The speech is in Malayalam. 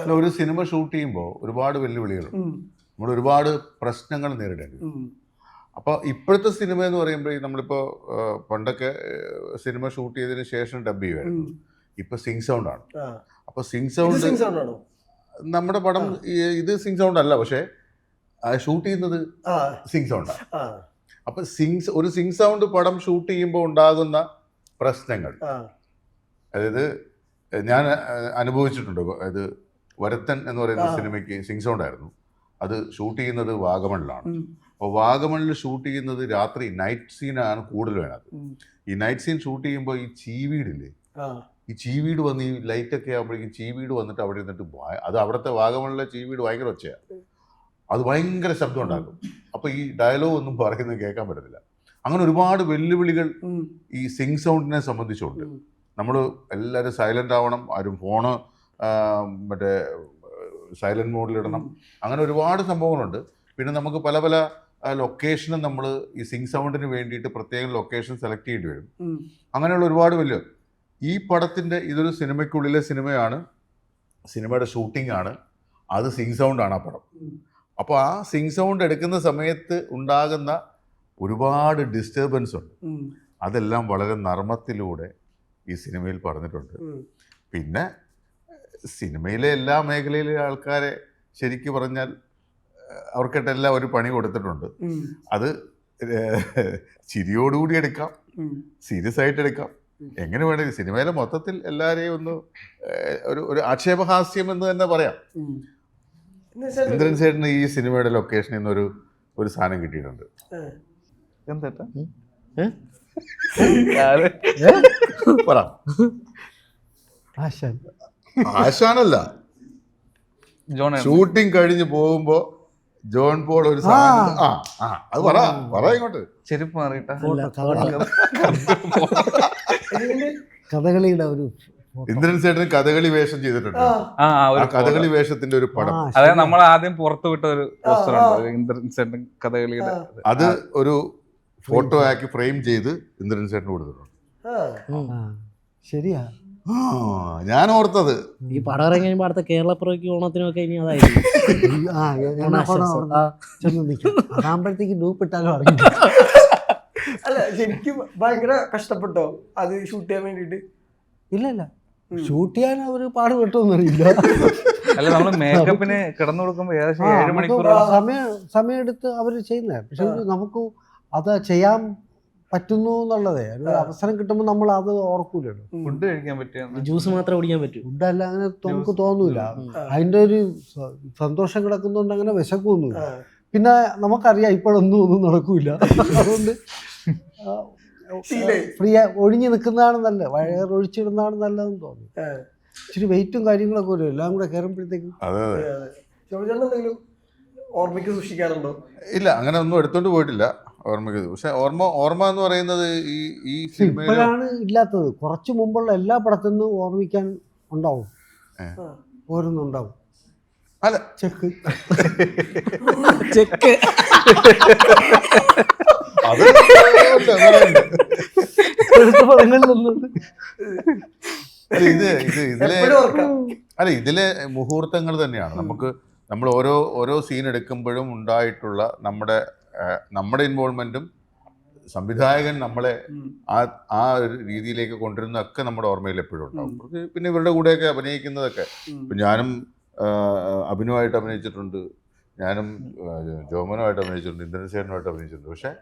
അല്ല ഒരു സിനിമ ഷൂട്ട് ചെയ്യുമ്പോൾ ഒരുപാട് വെല്ലുവിളികളുണ്ട് നമ്മൾ ഒരുപാട് പ്രശ്നങ്ങൾ നേരിടേണ്ടി അപ്പോൾ ഇപ്പോഴത്തെ സിനിമ എന്ന് പറയുമ്പോൾ നമ്മളിപ്പോ നമ്മളിപ്പോൾ പണ്ടൊക്കെ സിനിമ ഷൂട്ട് ചെയ്തതിന് ശേഷം ഡബ് ചെയ്യുമായിരുന്നു. ഇപ്പൊ സിംഗ് സിങ് സൗണ്ട് ആണ്. അപ്പൊ സിങ് സൗണ്ട് നമ്മുടെ പടം ഇത് സിങ് സൗണ്ട് അല്ല പക്ഷേ ഷൂട്ട് ചെയ്യുന്നത് സിംഗ് സിങ് സൗണ്ടാണ് ആ. അപ്പോൾ സിങ് ഒരു സിങ് സൗണ്ട് പടം ഷൂട്ട് ചെയ്യുമ്പോൾ ഉണ്ടാകുന്ന പ്രശ്നങ്ങൾ. അതായത് ഞാൻ അനുഭവിച്ചിട്ടുണ്ട്. അതായത് വരത്തൻ എന്ന് പറയുന്ന. സിനിമയ്ക്ക് സിങ് സൗണ്ട് ആയിരുന്നു. അത് ഷൂട്ട് ചെയ്യുന്നത് വാഗമണിലാണ്. അപ്പോൾ വാഗമണിൽ ഷൂട്ട് ചെയ്യുന്നത് രാത്രി നൈറ്റ് സീനാണ് കൂടുതൽ വേണത്. ഈ നൈറ്റ് സീൻ ഷൂട്ട് ചെയ്യുമ്പോൾ ഈ ചീവീടില്ലേ? ഈ ചീവീട് വന്ന് ഈ ലൈറ്റൊക്കെ ആകുമ്പോഴേക്കും ചീവീട് വന്നിട്ട് അവിടെ ഇരുന്നിട്ട് അത് അവിടുത്തെ വാഗമണിലെ ചീവീട് ഭയങ്കര ഒച്ചയാണ് അത് ഭയങ്കര ശബ്ദം ഉണ്ടാക്കും. അപ്പോൾ ഈ ഡയലോഗ് ഒന്നും പറയുന്നത് കേൾക്കാൻ പറ്റത്തില്ല. അങ്ങനെ ഒരുപാട് വെല്ലുവിളികൾ ഈ സിങ് സൗണ്ടിനെ സംബന്ധിച്ചുണ്ട്. നമ്മൾ എല്ലാവരും സൈലന്റ് ആവണം ആരും ഫോണ് മറ്റേ സൈലന്റ് മോഡിലിടണം. അങ്ങനെ ഒരുപാട് സംഭവങ്ങളുണ്ട്. പിന്നെ നമുക്ക് പല പല ലൊക്കേഷനും നമ്മൾ ഈ സിങ് സൗണ്ടിന് വേണ്ടിയിട്ട് പ്രത്യേകം ലൊക്കേഷൻ സെലക്ട് ചെയ്യേണ്ടി വരും. അങ്ങനെയുള്ള ഒരുപാട് വലിയ ഈ പടത്തിന്റെ ഇതൊരു സിനിമയ്ക്കുള്ളിലെ സിനിമയാണ്. സിനിമയുടെ ഷൂട്ടിംഗ് ആണ്. അത് സിങ് സൗണ്ടാണ് ആ പടം. അപ്പോൾ ആ സിങ് സൗണ്ട് എടുക്കുന്ന സമയത്ത് ഉണ്ടാകുന്ന ഒരുപാട് ഡിസ്റ്റർബൻസ് ഉണ്ട്. അതെല്ലാം വളരെ നർമ്മത്തിലൂടെ ഈ സിനിമയിൽ പറഞ്ഞിട്ടുണ്ട്. പിന്നെ സിനിമയിലെ എല്ലാ മേഖലയിലെ ആൾക്കാരെ ശരിക്കു പറഞ്ഞാൽ അവർക്കിട്ടെല്ലാം ഒരു പണി കൊടുത്തിട്ടുണ്ട്. അത് ചിരിയോടുകൂടി എടുക്കാം. സീരിയസ് ആയിട്ട് എടുക്കാം. എങ്ങനെ വേണമെങ്കിൽ സിനിമയിലെ മൊത്തത്തിൽ എല്ലാവരെയും ഒന്ന് ഒരു ഒരു ആക്ഷേപഹാസ്യം എന്ന് തന്നെ പറയാം. ഇന്ദ്രൻ സേട്ടന് ഈ സിനിമയുടെ ലൊക്കേഷൻ എന്നൊരു ഒരു സാധനം കിട്ടിയിട്ടുണ്ട്. എന്തേട്ടാ? പറ. ആശാൻ. ആശാനല്ല. ജോൺ ഷൂട്ടിംഗ് കഴിഞ്ഞ് പോകുമ്പോ ജോൺ പോൾ ഒരു സാധനം ആ ആ അത് പറ പറ ഇങ്ങോട്ട്. ചെരുപ്പ് മാറിയിട്ട കഥകളിയുടെ ഒരു ഇന്ദ്രൻ സേട്ടൻ കഥകളി വേഷം ചെയ്തിട്ടുണ്ട്. ആ, കഥകളി വേഷത്തിന്റെ ഒരു പടം. അതായത് നമ്മൾ ആദ്യം പുറത്തു വിട്ട ഒരു പോസ്റ്റർ ഉണ്ട്. ഇന്ദ്രൻ കഥകളിയുടെ ആ. അത് ഒരു ഫോട്ടോ ആക്കി ഫ്രെയിം ചെയ്ത് ഇന്ദ്രൻ സേട്ടന് കൊടുത്തിട്ടുണ്ട്. ശരിയാ. ഞാൻ ഓർത്തത്. ഈ പടം ഇറങ്ങി കഴിയുമ്പോൾ അടുത്ത കേരളപ്പുറയ്ക്ക് ഓണത്തിനൊക്കെ ഇനി അതായിരിക്കും. ഡൂപ്പ് ഇട്ടാലും അറിയില്ല. അല്ല ശരിക്കും ഭയങ്കര കഷ്ടപ്പെട്ടോ? അത് ഷൂട്ട് ചെയ്യാൻ വേണ്ടിട്ട് ഇല്ല ഇല്ല. ഷൂട്ട് ചെയ്യാൻ അവർ പാടുപെട്ടൊന്നും അറിയില്ല. അല്ല നമ്മൾ മേക്കപ്പിന് കിടന്നു കൊടുക്കുമ്പോ ഏകദേശം ഏഴ് മണിക്കൂർ സമയം എടുത്ത് അവർ ചെയ്യുന്നത്. പക്ഷെ നമുക്ക് അത് ചെയ്യാൻ പറ്റുന്നു എന്നുള്ളതേ. ഒരു അവസരം കിട്ടുമ്പോൾ നമ്മൾ അത് ഓർക്കൂലല്ലോ. ഫുഡ് കഴിക്കാൻ പറ്റിയ ജ്യൂസ് മാത്രം കുടിക്കാൻ പറ്റും. ഫുഡ് അല്ല അങ്ങനെ നമുക്ക് തോന്നൂല. അതിന്റെ ഒരു സന്തോഷം കിടക്കുന്നുണ്ട് അങ്ങനെ വിശക്കൊന്നുമില്ല. പിന്നെ നമുക്കറിയാം ഇപ്പോഴൊന്നും ഒന്നും നടക്കൂല. അതുകൊണ്ട്. ഫ്രീ ഒഴിഞ്ഞു നിൽക്കുന്നതാണ് നല്ലത്. വയർ ഒഴിച്ചിടുന്നതാണ് നല്ലതെന്ന് തോന്നുന്നു. ആ. ഇച്ചിരി വെയിറ്റും കാര്യങ്ങളൊക്കെ വരും. എല്ലാം കൂടെ കയറുമ്പോഴത്തേക്കും. ഓർമ്മയ്ക്ക് സൂക്ഷിക്കാറുണ്ടോ? ഇല്ല അങ്ങനെ ഒന്നും എടുത്തോണ്ട് പോയിട്ടില്ല. ഓർമ്മയ്ക്ക് പക്ഷെ ഓർമ്മ ഓർമ്മ എന്ന് പറയുന്നത് ഈ ഈ ഇപ്പോഴാണ് ഇല്ലാത്തത്. കുറച്ച് മുമ്പുള്ള എല്ലാ പടത്തു നിന്നും ഓർമ്മിക്കാൻ ഉണ്ടാവും. ഓരോന്നുണ്ടാവും. അല്ല. ചെക്ക്. ചെക്ക്. അത് ഇത് ഇത് ഇതിലെ എപ്പോഴും അല്ല ഇതിലെ മുഹൂർത്തങ്ങൾ തന്നെയാണ്. നമുക്ക് നമ്മൾ ഓരോ ഓരോ സീൻ എടുക്കുമ്പോഴും ഉണ്ടായിട്ടുള്ള നമ്മുടെ നമ്മുടെ ഇൻവോൾവ്മെന്റും സംവിധായകൻ നമ്മളെ ആ ആ ഒരു രീതിയിലേക്ക് കൊണ്ടുവരുന്ന ഒക്കെ നമ്മുടെ ഓർമ്മയിൽ എപ്പോഴും ഉണ്ടാവും. പിന്നെ ഇവരുടെ കൂടെയൊക്കെ അഭിനയിക്കുന്നതൊക്കെ. ഇപ്പം ഞാനും അഭിനയമായിട്ട് അഭിനയിച്ചിട്ടുണ്ട്. ഞാനും ജോമനുമായിട്ട് അഭിനയിച്ചിട്ടുണ്ട്. ഇന്ദ്രൻസേനുമായിട്ട് അഭിനയിച്ചിട്ടുണ്ട്. പക്ഷേ